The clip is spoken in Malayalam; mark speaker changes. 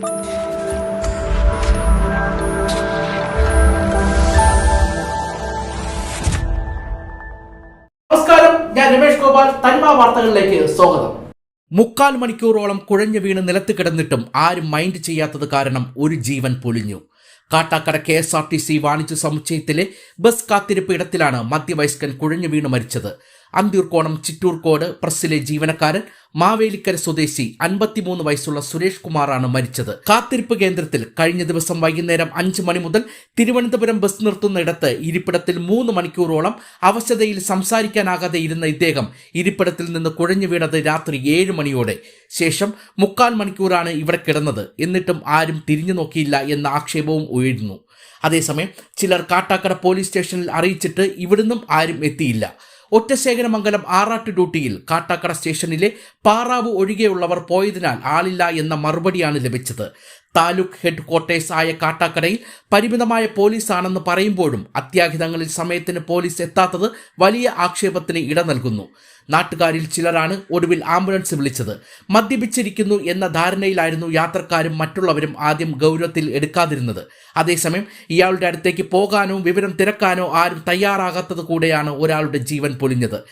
Speaker 1: നമസ്കാരം. ഞാൻ ഗോപാൽ. വാർത്തകളിലേക്ക് സ്വാഗതം. മുക്കാൽ മണിക്കൂറോളം കുഴഞ്ഞു വീണ് നിലത്ത് കിടന്നിട്ടും ആരും മൈൻഡ് ചെയ്യാത്തത് കാരണം ഒരു ജീവൻ പൊലിഞ്ഞു. Kattakada K S R T C വാണിജ്യ സമുച്ചയത്തിലെ ബസ് കാത്തിരിപ്പ് ഇടത്തിലാണ് മധ്യവയസ്കൻ കുഴഞ്ഞു വീണ് മരിച്ചത്. അന്തിയൂർക്കോണം ചിറ്റൂർക്കോട് പ്രസ്സിലെ ജീവനക്കാരൻ മാവേലിക്കര സ്വദേശി അൻപത്തിമൂന്ന് വയസ്സുള്ള സുരേഷ് കുമാറാണ് മരിച്ചത്. കാത്തിരിപ്പ് കേന്ദ്രത്തിൽ കഴിഞ്ഞ ദിവസം വൈകുന്നേരം അഞ്ച് മണി മുതൽ തിരുവനന്തപുരം ബസ് നിർത്തുന്നിടത്ത് ഇരിപ്പിടത്തിൽ മൂന്ന് മണിക്കൂറോളം അവശതയിൽ സംസാരിക്കാനാകാതെ ഇരുന്ന ഇദ്ദേഹം ഇരിപ്പിടത്തിൽ നിന്ന് കുഴഞ്ഞു വീണത് രാത്രി ഏഴ് മണിയോടെ. ശേഷം മുക്കാൽ മണിക്കൂറാണ് ഇവിടെ കിടന്നത്. എന്നിട്ടും ആരും തിരിഞ്ഞു നോക്കിയില്ല എന്ന ആക്ഷേപവും ഉയരുന്നു. അതേസമയം ചിലർ കാട്ടാക്കട പോലീസ് സ്റ്റേഷനിൽ അറിയിച്ചിട്ട് ഇവിടുന്നും ആരും എത്തിയില്ല. ഒറ്റശേഖരമംഗലം ആറാട്ട് ഡ്യൂട്ടിയിൽ കാട്ടാക്കട സ്റ്റേഷനിലെ പാറാവ് ഒഴികെയുള്ളവർ പോയതിനാൽ ആളില്ല എന്ന മറുപടിയാണ് ലഭിച്ചത്. താലൂക്ക് ഹെഡ് ആയ കാട്ടാക്കടയിൽ പരിമിതമായ പോലീസാണെന്ന് പറയുമ്പോഴും അത്യാഹിതങ്ങളിൽ സമയത്തിന് പോലീസ് എത്താത്തത് വലിയ ആക്ഷേപത്തിന് ഇട നൽകുന്നു. നാട്ടുകാരിൽ ചിലരാണ് ഒടുവിൽ ആംബുലൻസ് വിളിച്ചത്. മദ്യപിച്ചിരിക്കുന്നു എന്ന ധാരണയിലായിരുന്നു യാത്രക്കാരും മറ്റുള്ളവരും ആദ്യം ഗൗരവത്തിൽ എടുക്കാതിരുന്നത്. അതേസമയം ഇയാളുടെ അടുത്തേക്ക് പോകാനോ വിവരം തിരക്കാനോ ആരും തയ്യാറാകാത്തത് കൂടെയാണ് ഒരാളുടെ ജീവൻ പൊലിഞ്ഞത്.